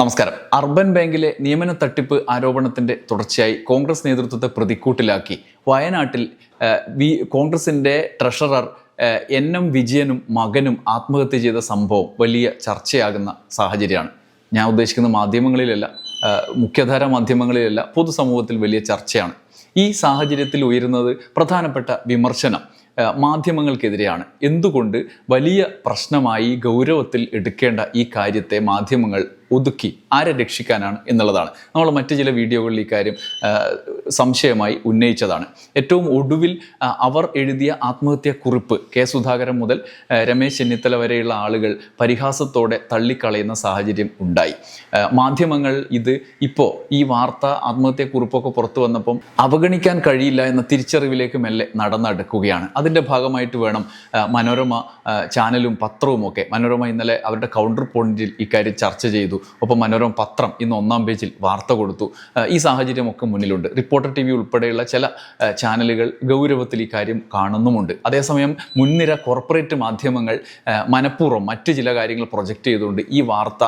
നമസ്കാരം. അർബൻ ബാങ്കിലെ നിയമന തട്ടിപ്പ് ആരോപണത്തിന്റെ തുടർച്ചയായി കോൺഗ്രസ് നേതൃത്വത്തെ പ്രതിക്കൂട്ടിലാക്കി. വയനാട്ടിൽ വി കോൺഗ്രസിന്റെ ട്രഷറർ എൻ എം വിജയനും മകനും ആത്മഹത്യ ചെയ്ത സംഭവം വലിയ ചർച്ചയാകുന്ന സാഹചര്യമാണ്. ഞാൻ ഉദ്ദേശിക്കുന്ന മാധ്യമങ്ങളിലല്ല മുഖ്യധാര മാധ്യമങ്ങളിലല്ല പൊതുസമൂഹത്തിൽ വലിയ ചർച്ചയാണ്. ഈ സാഹചര്യത്തിൽ ഉയരുന്നത് പ്രധാനപ്പെട്ട വിമർശനം മാധ്യമങ്ങൾക്കെതിരെയാണ്. എന്തുകൊണ്ട് വലിയ പ്രശ്നമായി ഗൗരവത്തിൽ എടുക്കേണ്ട ഈ കാര്യത്തെ മാധ്യമങ്ങൾ ഒതുക്കി ആരെ രക്ഷിക്കാനാണ് എന്നുള്ളതാണ്. നമ്മൾ മറ്റ് ചില വീഡിയോകളിൽ ഈ കാര്യം സംശയമായി ഉന്നയിച്ചതാണ്. ഏറ്റവും ഒടുവിൽ അവർ എഴുതിയ ആത്മഹത്യാ കുറിപ്പ് കെ സുധാകരൻ മുതൽ രമേശ് ചെന്നിത്തല വരെയുള്ള ആളുകൾ പരിഹാസത്തോടെ തള്ളിക്കളയുന്ന സാഹചര്യം ഉണ്ടായി. മാധ്യമങ്ങൾ ഇത് ഇപ്പോൾ ഈ വാർത്ത ആത്മഹത്യാ കുറിപ്പൊക്കെ പുറത്തു വന്നപ്പം അവഗണിക്കാൻ കഴിയില്ല എന്ന തിരിച്ചറിവിലേക്ക് മെല്ലെ നടന്നെടുക്കുകയാണ്. അതിന്റെ ഭാഗമായിട്ട് വേണം മനോരമ ചാനലും പത്രവും ഒക്കെ മനോരമ ഇന്നലെ അവരുടെ കൗണ്ടർ പോയിന്റിൽ ഇക്കാര്യം ചർച്ച ചെയ്തു. ഒപ്പം മനോരമ പത്രം ഇന്ന് ഒന്നാം പേജിൽ വാർത്ത കൊടുത്തു. ഈ സാഹചര്യമൊക്കെ മുന്നിലുണ്ട്. റിപ്പോർട്ടർ ടി വി ഉൾപ്പെടെയുള്ള ചില ചാനലുകൾ ഗൗരവത്തിൽ ഈ കാര്യം കാണുന്നുമുണ്ട്. അതേസമയം മുൻനിര കോർപ്പറേറ്റ് മാധ്യമങ്ങൾ മനഃപൂർവം മറ്റ് ചില കാര്യങ്ങൾ പ്രൊജക്റ്റ് ചെയ്തുകൊണ്ട് ഈ വാർത്ത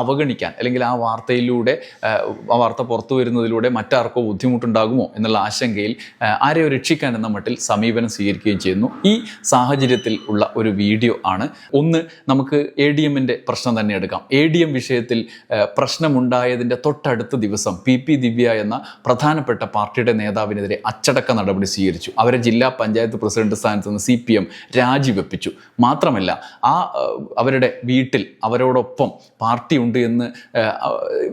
അവഗണിക്കാൻ അല്ലെങ്കിൽ ആ വാർത്തയിലൂടെ ആ, വാർത്ത പുറത്തു വരുന്നതിലൂടെ മറ്റാർക്കോ ബുദ്ധിമുട്ടുണ്ടാകുമോ എന്നുള്ള ആശങ്കയിൽ ആരെയോ രക്ഷിക്കാൻ എന്ന മട്ടിൽ സമീപനം സ്വീകരിക്കുകയും ചെയ്യുന്നു. ഈ സാഹചര്യത്തിൽ ഉള്ള ഒരു വീഡിയോ ആണ്. ഒന്ന് നമുക്ക് എ ഡി എമ്മിന്റെ പ്രശ്നം തന്നെ എടുക്കാം. എ ഡി എം ആ, പ്രശ്നമുണ്ടായതിന്റെ തൊട്ടടുത്ത ദിവസം പി പി ദിവ്യ എന്ന പ്രധാനപ്പെട്ട പാർട്ടിയുടെ നേതാവിനെതിരെ അച്ചടക്ക നടപടി സ്വീകരിച്ചു. അവരെ ജില്ലാ പഞ്ചായത്ത് പ്രസിഡന്റ് സ്ഥാനത്ത് നിന്ന് സി പി എം രാജിവെപ്പിച്ചു. മാത്രമല്ല ആ അവരുടെ വീട്ടിൽ അവരോടൊപ്പം പാർട്ടി ഉണ്ട് എന്ന്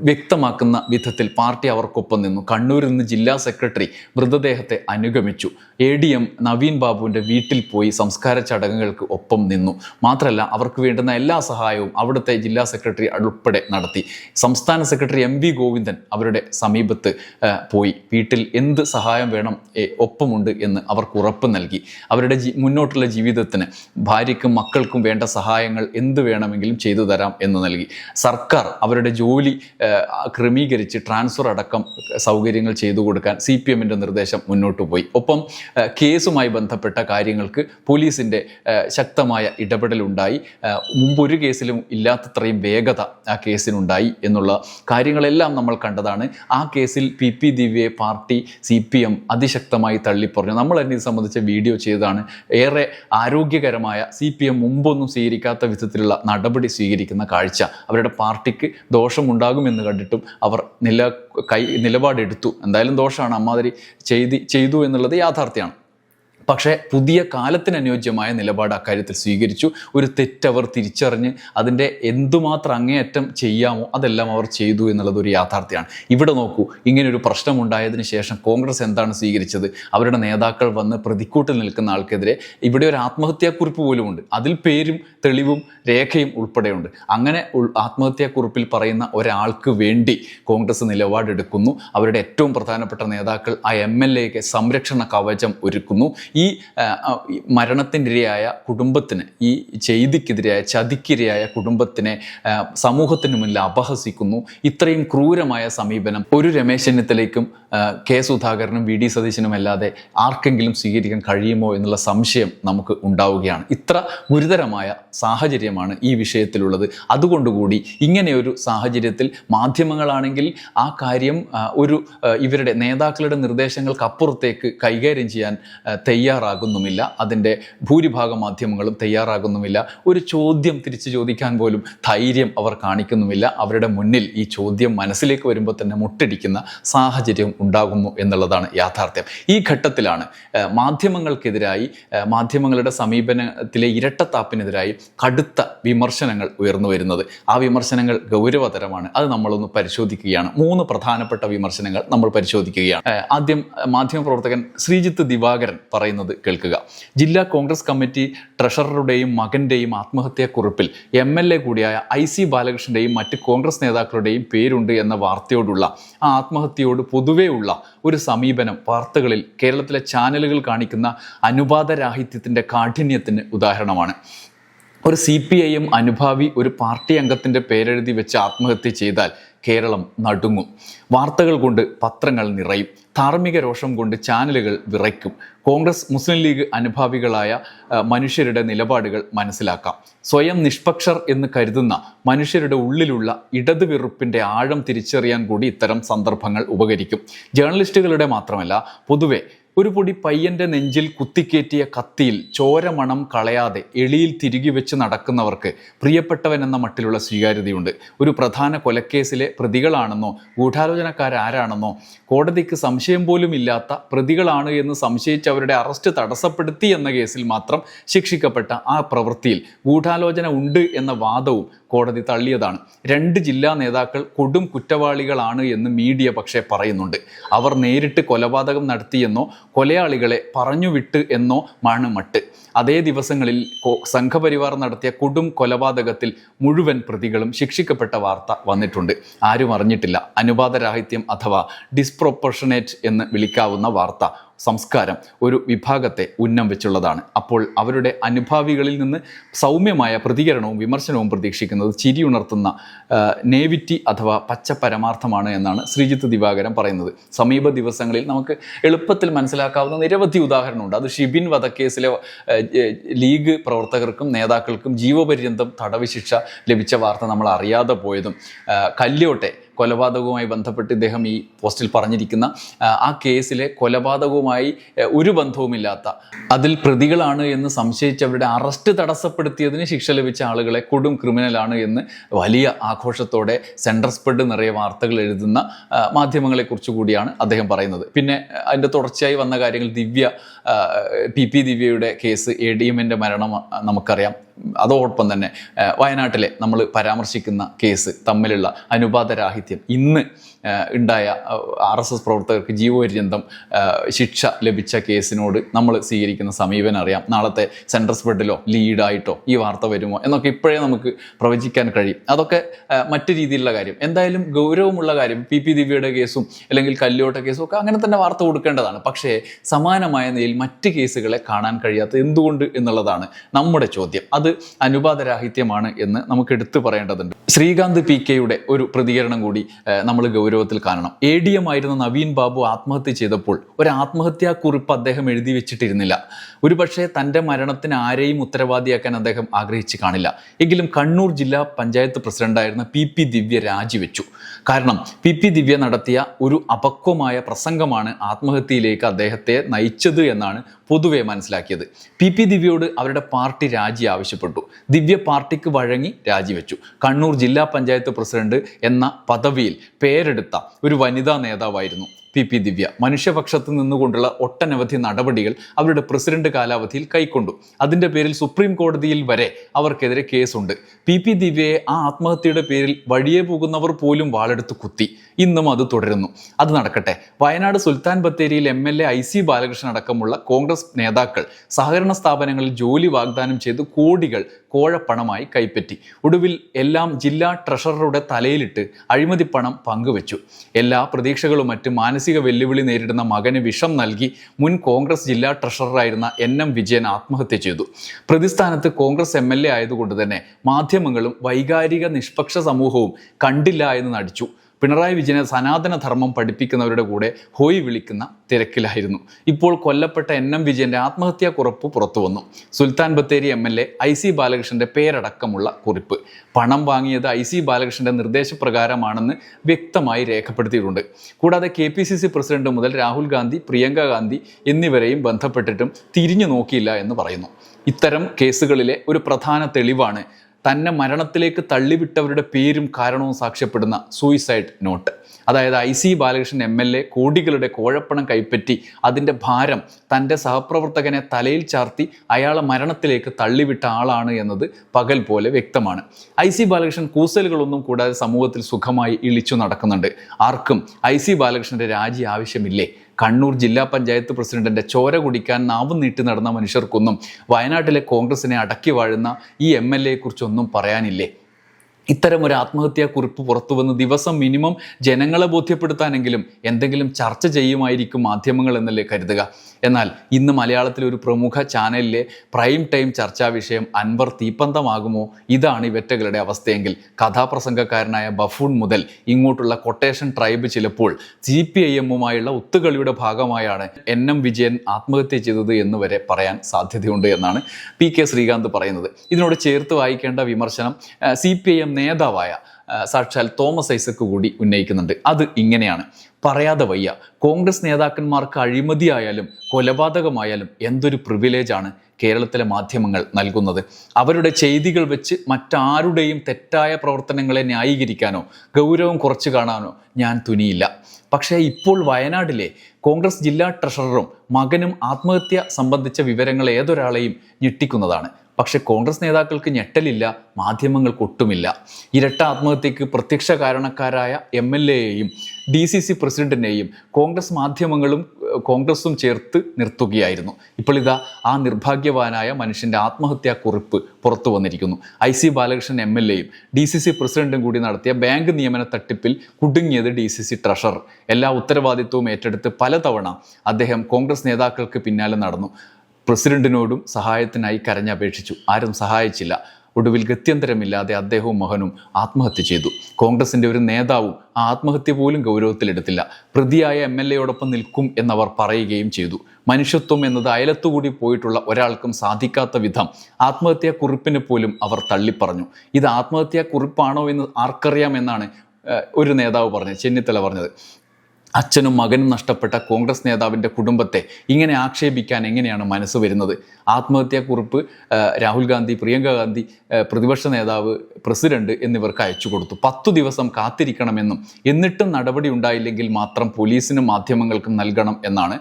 വ്യക്തമാക്കുന്ന വിധത്തിൽ പാർട്ടി അവർക്കൊപ്പം നിന്നു. കണ്ണൂരിൽ നിന്ന് ജില്ലാ സെക്രട്ടറി മൃതദേഹത്തെ അനുഗമിച്ചു. എ ഡി എം നവീൻ ബാബുവിന്റെ വീട്ടിൽ പോയി സംസ്കാര ചടങ്ങുകൾക്ക് ഒപ്പം നിന്നു. മാത്രമല്ല അവർക്ക് വേണ്ടുന്ന എല്ലാ സഹായവും അവിടുത്തെ ജില്ലാ സെക്രട്ടറി ഉൾപ്പെടെ നടത്തി. സംസ്ഥാന സെക്രട്ടറി എം വി ഗോവിന്ദൻ അവരുടെ സമീപത്ത് പോയി. വീട്ടിൽ എന്ത് സഹായം വേണം ഒപ്പമുണ്ട് എന്ന് അവർക്ക് ഉറപ്പ് നൽകി. അവരുടെ മുന്നോട്ടുള്ള ജീവിതത്തിന് ഭാര്യയ്ക്കും മക്കൾക്കും വേണ്ട സഹായങ്ങൾ എന്ത് വേണമെങ്കിലും ചെയ്തു തരാം എന്ന് നൽകി. സർക്കാർ അവരുടെ ജോലി ക്രമീകരിച്ച് ട്രാൻസ്ഫർ അടക്കം സൗകര്യങ്ങൾ ചെയ്തു കൊടുക്കാൻ സി പി എമ്മിന്റെ നിർദ്ദേശം മുന്നോട്ട് പോയി. ഒപ്പം കേസുമായി ബന്ധപ്പെട്ട കാര്യങ്ങൾക്ക് പോലീസിന്റെ ശക്തമായ ഇടപെടലുണ്ടായി. മുമ്പൊരു കേസിലും ഇല്ലാത്തത്രയും വേഗത ആ കേസിനുണ്ടായി എന്നുള്ള കാര്യങ്ങളെല്ലാം നമ്മൾ കണ്ടതാണ്. ആ കേസിൽ പി പി ദിവ്യയെ പാർട്ടി സി പി എം അതിശക്തമായി തള്ളിപ്പറഞ്ഞു. നമ്മൾ ഇത് സംബന്ധിച്ച വീഡിയോ ചെയ്തതാണ്. ഏറെ ആരോഗ്യകരമായ സി പി എം മുമ്പൊന്നും സ്വീകരിക്കാത്ത വിധത്തിലുള്ള നടപടി സ്വീകരിക്കുന്ന കാഴ്ച. അവരുടെ പാർട്ടിക്ക് ദോഷമുണ്ടാകുമെന്ന് കണ്ടിട്ടും അവർ നില കൈ നിലപാടെടുത്തു. എന്തായാലും ദോഷമാണ്. അമ്മാതിരി ചെയ്തി ചെയ്തു എന്നുള്ളത് യാഥാർത്ഥ്യമാണ്. പക്ഷേ പുതിയ കാലത്തിന് അനുയോജ്യമായ നിലപാട് അക്കാര്യത്തിൽ സ്വീകരിച്ചു. ഒരു തെറ്റവർ തിരിച്ചറിഞ്ഞ് അതിന്റെ എന്തുമാത്രം അങ്ങേയറ്റം ചെയ്യാമോ അതെല്ലാം അവർ ചെയ്തു എന്നുള്ളത് ഒരു യാഥാർത്ഥ്യമാണ്. ഇവിടെ നോക്കൂ ഇങ്ങനൊരു പ്രശ്നമുണ്ടായതിനു ശേഷം കോൺഗ്രസ് എന്താണ് സ്വീകരിച്ചത്? അവരുടെ നേതാക്കൾ വന്ന് പ്രതിക്കൂട്ടിൽ നിൽക്കുന്ന ആൾക്കെതിരെ ഇവിടെ ഒരു ആത്മഹത്യാക്കുറിപ്പ് പോലും ഉണ്ട്. അതിൽ പേരും തെളിവും രേഖയും ഉൾപ്പെടെയുണ്ട്. അങ്ങനെ ആത്മഹത്യാക്കുറിപ്പിൽ പറയുന്ന ഒരാൾക്ക് വേണ്ടി കോൺഗ്രസ് നിലപാടെടുക്കുന്നു. അവരുടെ ഏറ്റവും പ്രധാനപ്പെട്ട നേതാക്കൾ ആ എം എൽ എക്ക് സംരക്ഷണ കവചം ഒരുക്കുന്നു. ഈ മരണത്തിനിരയായ കുടുംബത്തിന് ഈ ചെയ്തിക്കെതിരായ ചതിക്കിരയായ കുടുംബത്തിനെ സമൂഹത്തിന് മുന്നിൽ അപഹസിക്കുന്നു. ഇത്രയും ക്രൂരമായ സമീപനം ഒരു രമേശ് ചെന്നിത്തലയ്ക്കും കെ സുധാകരനും വി ഡി സതീശനും അല്ലാതെ ആർക്കെങ്കിലും സ്വീകരിക്കാൻ കഴിയുമോ എന്നുള്ള സംശയം നമുക്ക് ഉണ്ടാവുകയാണ്. ഇത്ര ഗുരുതരമായ സാഹചര്യമാണ് ഈ വിഷയത്തിലുള്ളത്. അതുകൊണ്ടുകൂടി ഇങ്ങനെയൊരു സാഹചര്യത്തിൽ മാധ്യമങ്ങളാണെങ്കിൽ ആ കാര്യം ഒരു ഇവരുടെ നേതാക്കളുടെ നിർദ്ദേശങ്ങൾക്ക് അപ്പുറത്തേക്ക് കൈകാര്യം ചെയ്യാൻ ആ, തയ്യാറാകുന്നുമില്ല. അതിന്റെ ഭൂരിഭാഗം മാധ്യമങ്ങളും തയ്യാറാകുന്നുമില്ല. ഒരു ചോദ്യം തിരിച്ചു ചോദിക്കാൻ പോലും ധൈര്യം അവർ കാണിക്കുന്നുമില്ല. അവരുടെ മുന്നിൽ ഈ ചോദ്യം മനസ്സിലേക്ക് വരുമ്പോൾ തന്നെ മുട്ടടിക്കുന്ന സാഹചര്യം ഉണ്ടാകുന്നു എന്നുള്ളതാണ് യാഥാർത്ഥ്യം. ഈ ഘട്ടത്തിലാണ് മാധ്യമങ്ങൾക്കെതിരായി മാധ്യമങ്ങളുടെ സമീപനത്തിലെ ഇരട്ടത്താപ്പിനെതിരായി കടുത്ത വിമർശനങ്ങൾ ഉയർന്നു വരുന്നത്. ആ വിമർശനങ്ങൾ ഗൗരവതരമാണ്. അത് നമ്മളൊന്ന് പരിശോധിക്കുകയാണ്. മൂന്ന് പ്രധാനപ്പെട്ട വിമർശനങ്ങൾ നമ്മൾ പരിശോധിക്കുകയാണ്. ആദ്യം മാധ്യമപ്രവർത്തകൻ ശ്രീജിത്ത് ദിവാകരൻ പറയുന്നത് കേൾക്കുക. ജില്ലാ കോൺഗ്രസ് കമ്മിറ്റി ട്രഷററുടെയും മകന്റെയും ആത്മഹത്യാക്കുറിപ്പിൽ എം എൽ എ കൂടിയായ ഐ സി ബാലകൃഷ്ണന്റെയും മറ്റ് കോൺഗ്രസ് നേതാക്കളുടെയും പേരുണ്ട് എന്ന വാർത്തയോടുള്ള ആ ആത്മഹത്യയോട് പൊതുവേ ഉള്ള ഒരു സമീപനം വാർത്തകളിൽ കേരളത്തിലെ ചാനലുകൾ കാണിക്കുന്ന അനുപാതരാഹിത്യത്തിന്റെ കാഠിന്യത്തിന് ഉദാഹരണമാണ്. ഒരു സി പി ഐ എം അനുഭാവി ഒരു പാർട്ടി അംഗത്തിന്റെ പേരെഴുതി വെച്ച് ആത്മഹത്യ ചെയ്താൽ കേരളം നടുങ്ങും. വാർത്തകൾ കൊണ്ട് പത്രങ്ങൾ നിറയും. ധാർമ്മിക രോഷം കൊണ്ട് ചാനലുകൾ വിറയ്ക്കും. കോൺഗ്രസ് മുസ്ലിം ലീഗ് അനുഭാവികളായ മനുഷ്യരുടെ നിലപാടുകൾ മനസ്സിലാക്കാം. സ്വയം നിഷ്പക്ഷർ എന്ന് കരുതുന്ന മനുഷ്യരുടെ ഉള്ളിലുള്ള ഇടത് വെറുപ്പിന്റെ ആഴം തിരിച്ചറിയാൻ കൂടി ഇത്തരം സന്ദർഭങ്ങൾ ഉപകരിക്കും. ജേർണലിസ്റ്റുകളുടെ മാത്രമല്ല പൊതുവെ ഒരു പൊടി പയ്യന്റെ നെഞ്ചിൽ കുത്തിക്കേറ്റിയ കത്തിയിൽ ചോരമണം കളയാതെ എളിയിൽ തിരികെ വെച്ച് നടക്കുന്നവർക്ക് പ്രിയപ്പെട്ടവൻ എന്ന മട്ടിലുള്ള സ്വീകാര്യതയുണ്ട്. ഒരു പ്രധാന കൊലക്കേസിലെ പ്രതികളാണെന്നോ ഗൂഢാലോചനക്കാരാരാണെന്നോ കോടതിക്ക് സംശയം പോലും ഇല്ലാത്ത പ്രതികളാണ് എന്ന് സംശയിച്ച് അവരുടെ അറസ്റ്റ് തടസ്സപ്പെടുത്തി എന്ന കേസിൽ മാത്രം ശിക്ഷിക്കപ്പെട്ട ആ പ്രവൃത്തിയിൽ ഗൂഢാലോചന ഉണ്ട് എന്ന വാദവും കോടതി തള്ളിയതാണ്. രണ്ട് ജില്ലാ നേതാക്കൾ കൊടും കുറ്റവാളികളാണ് എന്ന് മീഡിയ പക്ഷേ പറയുന്നുണ്ട്. അവർ നേരിട്ട് കൊലപാതകം നടത്തിയെന്നോ കൊലയാളികളെ പറഞ്ഞുവിട്ട് എന്നോ മണമട്ട് മട്ട്. അതേ ദിവസങ്ങളിൽ സംഘപരിവാർ നടത്തിയ കൊടും കൊലപാതകത്തിൽ മുഴുവൻ പ്രതികളും ശിക്ഷിക്കപ്പെട്ട വാർത്ത വന്നിട്ടുണ്ട്. ആരും അറിഞ്ഞിട്ടില്ല. അനുപാതരാഹിത്യം അഥവാ ഡിസ്പ്രൊപ്പർഷനേറ്റ് എന്ന് വിളിക്കാവുന്ന വാർത്ത സംസ്കാരം ഒരു വിഭാഗത്തെ ഉന്നം വെച്ചുള്ളതാണ്. അപ്പോൾ അവരുടെ അനുഭാവികളിൽ നിന്ന് സൗമ്യമായ പ്രതികരണവും വിമർശനവും പ്രതീക്ഷിക്കുന്നത് ചിരിയുണർത്തുന്ന നേവിറ്റി അഥവാ പച്ച പരമാർത്ഥമാണ് എന്നാണ് ശ്രീജിത്ത് ദിവാകരൻ പറയുന്നത്. സമീപ ദിവസങ്ങളിൽ നമുക്ക് എളുപ്പത്തിൽ മനസ്സിലാക്കാവുന്ന നിരവധി ഉദാഹരണമുണ്ട് അത് ഷിബിൻ വധക്കേസിലെ ലീഗ് പ്രവർത്തകർക്കും നേതാക്കൾക്കും ജീവപര്യന്തം തടവ് ശിക്ഷ ലഭിച്ച വാർത്ത നമ്മൾ അറിയാതെ പോയതും കല്യോട്ടെ കൊലപാതകവുമായി ബന്ധപ്പെട്ട് ഇദ്ദേഹം ഈ പോസ്റ്റിൽ പറഞ്ഞിരിക്കുന്ന ആ, കേസിലെ കൊലപാതകവുമായി ഒരു ബന്ധവുമില്ലാത്ത അതിൽ പ്രതികളാണ് എന്ന് സംശയിച്ചവരുടെ അറസ്റ്റ് തടസ്സപ്പെടുത്തിയതിന് ശിക്ഷ ലഭിച്ച ആളുകളെ കൊടും ക്രിമിനലാണ് എന്ന് വലിയ ആഘോഷത്തോടെ സെൻട്രൽ സ്പ്രെഡ് നിറയെ വാർത്തകൾ എഴുതുന്ന മാധ്യമങ്ങളെക്കുറിച്ച് കൂടിയാണ് അദ്ദേഹം പറയുന്നത്. പിന്നെ അതിന്റെ തുടർച്ചയായി വന്ന കാര്യങ്ങൾ ദിവ്യ പി പി ദിവ്യയുടെ കേസ് എ ഡി എമ്മിന്റെ മരണം നമുക്കറിയാം. അതോടൊപ്പം തന്നെ വയനാട്ടിലെ നമ്മൾ പരാമർശിക്കുന്ന കേസ് തമ്മിലുള്ള അനുപാതരാഹിത്യം. ഇന്ന് ഉണ്ടായ ആർ എസ് എസ് പ്രവർത്തകർക്ക് ജീവപര്യന്തം ശിക്ഷ ലഭിച്ച കേസിനോട് നമ്മൾ സ്വീകരിക്കുന്ന സമീപനം അറിയാം. നാളത്തെ സെൻട്രൽ സ്പ്രെഡിലോ ലീഡായിട്ടോ ഈ വാർത്ത വരുമോ എന്നൊക്കെ ഇപ്പോഴേ നമുക്ക് പ്രവചിക്കാൻ കഴിയും. അതൊക്കെ മറ്റു രീതിയിലുള്ള കാര്യം. എന്തായാലും ഗൗരവമുള്ള കാര്യം പി പി ദിവ്യയുടെ കേസും അല്ലെങ്കിൽ കല്യോട്ട കേസും ഒക്കെ അങ്ങനെ തന്നെ വാർത്ത കൊടുക്കേണ്ടതാണ്. പക്ഷേ സമാനമായ നിലയിൽ മറ്റ് കേസുകളെ കാണാൻ കഴിയാത്ത എന്തുകൊണ്ട് എന്നുള്ളതാണ് നമ്മുടെ ചോദ്യം. അത് അനുപാതരാഹിത്യമാണ് എന്ന് നമുക്ക് എടുത്തു പറയേണ്ടതുണ്ട്. ശ്രീകാന്ത് പി കെയുടെ ഒരു പ്രതികരണം കൂടി നമ്മൾ ഗൗരവത്തിൽ കാണണം. എ ഡി എം ആയിരുന്ന നവീൻ ബാബു ആത്മഹത്യ ചെയ്തപ്പോൾ ഒരു ആത്മഹത്യാ കുറിപ്പ് അദ്ദേഹം എഴുതി വെച്ചിട്ടിരുന്നില്ല. ഒരുപക്ഷെ തന്റെ മരണത്തിന് ആരെയും ഉത്തരവാദിയാക്കാൻ അദ്ദേഹം ആഗ്രഹിച്ച് കാണില്ല. എങ്കിലും കണ്ണൂർ ജില്ലാ പഞ്ചായത്ത് പ്രസിഡന്റായിരുന്ന പി പി ദിവ്യ രാജിവെച്ചു. കാരണം പി പി ദിവ്യ നടത്തിയ ഒരു അപക്വമായ പ്രസംഗമാണ് ആത്മഹത്യയിലേക്ക് അദ്ദേഹത്തെ നയിച്ചത് എന്നാണ് പൊതുവെ മനസ്സിലാക്കിയത്. പി പി ദിവ്യയോട് അവരുടെ പാർട്ടി രാജി ആവശ്യപ്പെട്ടു. ദിവ്യ പാർട്ടിക്ക് വഴങ്ങി രാജിവെച്ചു. കണ്ണൂർ ജില്ലാ പഞ്ചായത്ത് പ്രസിഡന്റ് എന്ന പദവിയിൽ പേരെടുത്ത ഒരു വനിതാ നേതാവായിരുന്നു. പി പി ദിവ്യ. മനുഷ്യപക്ഷത്ത് നിന്നുകൊണ്ടുള്ള ഒട്ടനവധി നടപടികൾ അവരുടെ പ്രസിഡന്റ് കാലാവധിയിൽ കൈക്കൊണ്ടു. അതിന്റെ പേരിൽ സുപ്രീം കോടതിയിൽ വരെ അവർക്കെതിരെ കേസുണ്ട്. പി പി ദിവ്യയെ ആ ആത്മഹത്യയുടെ പേരിൽ വഴിയെ പോകുന്നവർ പോലും വാളെടുത്ത് കുത്തി. ഇന്നും അത് തുടരുന്നു. അത് നടക്കട്ടെ. വയനാട് സുൽത്താൻ ബത്തേരിയിൽ M L A I C Balakrishnan അടക്കമുള്ള കോൺഗ്രസ് നേതാക്കൾ സഹകരണ സ്ഥാപനങ്ങളിൽ ജോലി വാഗ്ദാനം ചെയ്ത് കോടികൾ കോഴപ്പണമായി കൈപ്പറ്റി. ഒടുവിൽ എല്ലാം ജില്ലാ ട്രഷററുടെ തലയിലിട്ട് അഴിമതി പണം പങ്കുവച്ചു. എല്ലാ പ്രതീക്ഷകളും മറ്റ് മാനസിക വെല്ലുവിളി നേരിടുന്ന മകന് വിഷം നൽകി മുൻ കോൺഗ്രസ് ജില്ലാ ട്രഷററായിരുന്ന എൻ എം വിജയൻ ആത്മഹത്യ ചെയ്തു. പ്രതിസ്ഥാനത്ത് കോൺഗ്രസ് എം എൽ എ ആയതുകൊണ്ട് തന്നെ മാധ്യമങ്ങളും വൈകാരിക നിഷ്പക്ഷ സമൂഹവും കണ്ടില്ല എന്ന് നടിച്ചു. പിണറായി വിജയനെ സനാതനധർമ്മം പഠിപ്പിക്കുന്നവരുടെ കൂടെ ഹോയ് വിളിക്കുന്ന തിരക്കിലായിരുന്നു. ഇപ്പോൾ കൊല്ലപ്പെട്ട എൻ എം വിജയന്റെ ആത്മഹത്യാ കുറിപ്പ് പുറത്തു വന്നു. Sultan Bathery M L A I C ബാലകൃഷ്ണന്റെ പേരടക്കമുള്ള കുറിപ്പ്. പണം വാങ്ങിയത് ഐ സി ബാലകൃഷ്ണന്റെ നിർദ്ദേശപ്രകാരമാണെന്ന് വ്യക്തമായി രേഖപ്പെടുത്തിയിട്ടുണ്ട്. കൂടാതെ K P C C president മുതൽ രാഹുൽ ഗാന്ധി പ്രിയങ്ക ഗാന്ധി എന്നിവരെയും ബന്ധപ്പെട്ടിട്ടും തിരിഞ്ഞു നോക്കിയില്ല എന്ന് പറയുന്നു. ഇത്തരം കേസുകളിലെ ഒരു പ്രധാന തെളിവാണ് തന്നെ മരണത്തിലേക്ക് തള്ളിവിട്ടവരുടെ പേരും കാരണവും സാക്ഷ്യപ്പെടുന്ന സൂയിസൈഡ് നോട്ട് അതായത് I C Balakrishnan M L A കോടികളുടെ കോഴപ്പണം കൈപ്പറ്റി അതിന്റെ ഭാരം തന്റെ സഹപ്രവർത്തകനെ തലയിൽ ചാർത്തി അയാളെ മരണത്തിലേക്ക് തള്ളിവിട്ട ആളാണ് എന്നത് പകൽ പോലെ വ്യക്തമാണ്. ഐ സി ബാലകൃഷ്ണൻ കൂസലുകളൊന്നും കൂടാതെ സമൂഹത്തിൽ സുഖമായി ഇളിച്ചു നടക്കുന്നുണ്ട്. ആർക്കും ഐ സി ബാലകൃഷ്ണന്റെ രാജി ആവശ്യമില്ലേ? കണ്ണൂർ ജില്ലാ പഞ്ചായത്ത് പ്രസിഡന്റിന്റെ ചോര കുടിക്കാൻ നാവ് നീട്ടി നടന്ന മനുഷ്യർക്കൊന്നും വയനാട്ടിലെ കോൺഗ്രസിനെ അടക്കി വാഴുന്ന ഈ എം എൽ എയെ കുറിച്ചൊന്നും പറയാനില്ലേ? ഇത്തരം ഒരു ആത്മഹത്യാ കുറിപ്പ് പുറത്തു വന്ന് ദിവസം മിനിമം ജനങ്ങളെ ബോധ്യപ്പെടുത്താനെങ്കിലും എന്തെങ്കിലും ചർച്ച ചെയ്യുമായിരിക്കും മാധ്യമങ്ങൾ എന്നല്ലേ കരുതുക. എന്നാൽ ഇന്ന് മലയാളത്തിലെ ഒരു പ്രമുഖ ചാനലിലെ പ്രൈം ടൈം ചർച്ചാ വിഷയം അൻവർ തീപ്പന്തമാകുമോ? ഇതാണ് ഇവറ്റകളുടെ അവസ്ഥയെങ്കിൽ കഥാപ്രസംഗക്കാരനായ ബഫൂൺ മുതൽ ഇങ്ങോട്ടുള്ള കൊട്ടേഷൻ ട്രൈബ് ചിലപ്പോൾ സി പി ഐ എമ്മുമായുള്ള ഒത്തുകളിയുടെ ഭാഗമായാണ് എൻ എം വിജയൻ ആത്മഹത്യ ചെയ്തത് എന്ന് വരെ പറയാൻ സാധ്യതയുണ്ട് എന്നാണ് പി കെ ശ്രീകാന്ത് പറയുന്നത്. ഇതിനോട് ചേർത്ത് വായിക്കേണ്ട വിമർശനം സി പി ഐ എം നേതാവായ സാക്ഷാൽ തോമസ് ഐസക്ക് കൂടി ഉന്നയിക്കുന്നുണ്ട്. അത് ഇങ്ങനെയാണ്. പറയാതെ വയ്യ. കോൺഗ്രസ് നേതാക്കന്മാർക്ക് അഴിമതിയായാലും കൊലപാതകമായാലും എന്തൊരു പ്രിവിലേജാണ് കേരളത്തിലെ മാധ്യമങ്ങൾ നൽകുന്നത്. അവരുടെ ചെയ്തികൾ വെച്ച് മറ്റാരുടെയും തെറ്റായ പ്രവർത്തനങ്ങളെ ന്യായീകരിക്കാനോ ഗൗരവം കുറച്ച് കാണാനോ ഞാൻ തുനിയില്ല. പക്ഷേ ഇപ്പോൾ വയനാട്ടിലെ കോൺഗ്രസ് ജില്ലാ ട്രഷററും മകനും ആത്മഹത്യ സംബന്ധിച്ച വിവരങ്ങൾ ഏതൊരാളെയും ഞെട്ടിക്കുന്നതാണ്. പക്ഷെ കോൺഗ്രസ് നേതാക്കൾക്ക് ഞെട്ടലില്ല മാധ്യമങ്ങൾക്ക് ഒട്ടുമില്ല. ഇരട്ട ആത്മഹത്യക്ക് പ്രത്യക്ഷ കാരണക്കാരായ എം എൽ എയെയും ഡി സി സി പ്രസിഡന്റിനെയും കോൺഗ്രസ് മാധ്യമങ്ങളും കോൺഗ്രസും ചേർത്ത് നിർത്തുകയായിരുന്നു. ഇപ്പോൾ ഇതാ ആ നിർഭാഗ്യവാനായ മനുഷ്യന്റെ ആത്മഹത്യാ കുറിപ്പ് പുറത്തു വന്നിരിക്കുന്നു. I C Balakrishnan M L എയും ഡി സി സി പ്രസിഡന്റും കൂടി നടത്തിയ ബാങ്ക് നിയമന തട്ടിപ്പിൽ കുടുങ്ങിയത് ഡി സി സി ട്രഷറർ. എല്ലാ ഉത്തരവാദിത്വവും ഏറ്റെടുത്ത് പലതവണ അദ്ദേഹം കോൺഗ്രസ് നേതാക്കൾക്ക് പിന്നാലെ നടന്നു. പ്രസിഡന്റിനോടും സഹായത്തിനായി കരഞ്ഞപേക്ഷിച്ചു. ആരും സഹായിച്ചില്ല. ഒടുവിൽ ഗത്യന്തരമില്ലാതെ അദ്ദേഹവും മകനും ആത്മഹത്യ ചെയ്തു. കോൺഗ്രസിന്റെ ഒരു നേതാവും ആ ആത്മഹത്യ പോലും ഗൗരവത്തിലെടുത്തില്ല. പ്രതിയായ എം എൽ എയോടൊപ്പം നിൽക്കും എന്നവർ പറയുകയും ചെയ്തു. മനുഷ്യത്വം എന്നത് അയലത്തുകൂടി പോയിട്ടുള്ള ഒരാൾക്കും സാധിക്കാത്ത വിധം ആത്മഹത്യാ കുറിപ്പിനെ പോലും അവർ തള്ളിപ്പറഞ്ഞു. ഇത് ആത്മഹത്യാ കുറിപ്പാണോ എന്ന് ആർക്കറിയാം എന്നാണ് ഒരു നേതാവ് പറഞ്ഞത് ചെന്നിത്തല പറഞ്ഞത്. അച്ഛനും മകനും നഷ്ടപ്പെട്ട കോൺഗ്രസ് നേതാവിന്റെ കുടുംബത്തെ ഇങ്ങനെ ആക്ഷേപിക്കാൻ എങ്ങനെയാണ് മനസ്സ് വരുന്നത്? ആത്മഹത്യാക്കുറിപ്പ് രാഹുൽ ഗാന്ധി പ്രിയങ്ക ഗാന്ധി പ്രതിപക്ഷ നേതാവ് പ്രസിഡന്റ് എന്നിവർക്ക് അയച്ചു കൊടുത്തു. പത്തു ദിവസം കാത്തിരിക്കണമെന്നും എന്നിട്ടും നടപടി ഉണ്ടായില്ലെങ്കിൽ മാത്രം പോലീസിനും മാധ്യമങ്ങൾക്കും നൽകണം എന്നാണ്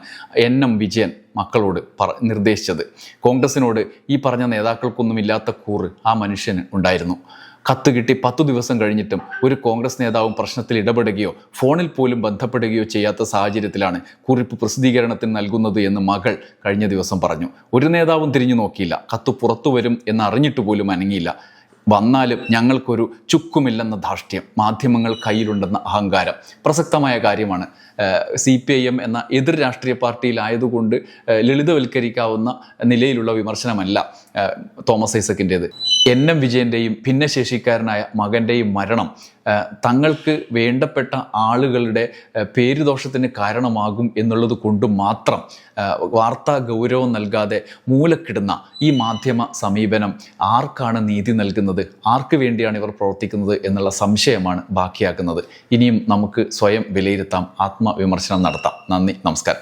എൻ എം വിജയൻ മക്കളോട് പറ നിർദ്ദേശിച്ചത്. കോൺഗ്രസിനോട് ഈ പറഞ്ഞ നേതാക്കൾക്കൊന്നുമില്ലാത്ത കൂറ് ആ മനുഷ്യന് ഉണ്ടായിരുന്നു. കത്ത് കിട്ടി പത്തു ദിവസം കഴിഞ്ഞിട്ടും ഒരു കോൺഗ്രസ് നേതാവും പ്രശ്നത്തിൽ ഇടപെടുകയോ ഫോണിൽ പോലും ബന്ധപ്പെടുകയോ ചെയ്യാത്ത സാഹചര്യത്തിലാണ് കുറിപ്പ് പ്രസിദ്ധീകരണത്തിന് നൽകുന്നത് എന്ന് മകൾ കഴിഞ്ഞ ദിവസം പറഞ്ഞു. ഒരു നേതാവും തിരിഞ്ഞു നോക്കിയില്ല. കത്ത് പുറത്തു വരും എന്നറിഞ്ഞിട്ട് പോലും അനങ്ങിയില്ല. വന്നാലും ഞങ്ങൾക്കൊരു ചുക്കുമില്ലെന്ന ധാർഷ്ട്യം മാധ്യമങ്ങൾ കയ്യിലുണ്ടെന്ന അഹങ്കാരം. പ്രസക്തമായ കാര്യമാണ്. സി പി ഐ എം എന്ന എതിർ രാഷ്ട്രീയ പാർട്ടിയിലായതുകൊണ്ട് ലളിതവൽക്കരിക്കാവുന്ന നിലയിലുള്ള വിമർശനമല്ല തോമസ് ഐസക്കിന്റേത്. എൻ എം വിജയന്റെയും ഭിന്നശേഷിക്കാരനായ മകന്റെയും മരണം തങ്ങൾക്ക് വേണ്ടപ്പെട്ട ആളുകളുടെ പേരുദോഷത്തിന് കാരണമാകും എന്നുള്ളത് കൊണ്ട് മാത്രം വാർത്താ ഗൗരവം നൽകാതെ മൂലക്കിടുന്ന ഈ മാധ്യമ സമീപനം ആർക്കാണ് നീതി നൽകുന്നത് ആർക്ക് വേണ്ടിയാണ് ഇവർ പ്രവർത്തിക്കുന്നത് എന്നുള്ള സംശയമാണ് ബാക്കിയാക്കുന്നത്. ഇനിയും നമുക്ക് സ്വയം വിലയിരുത്താം ആത്മവിമർശനം നടത്താം. നന്ദി നമസ്കാരം.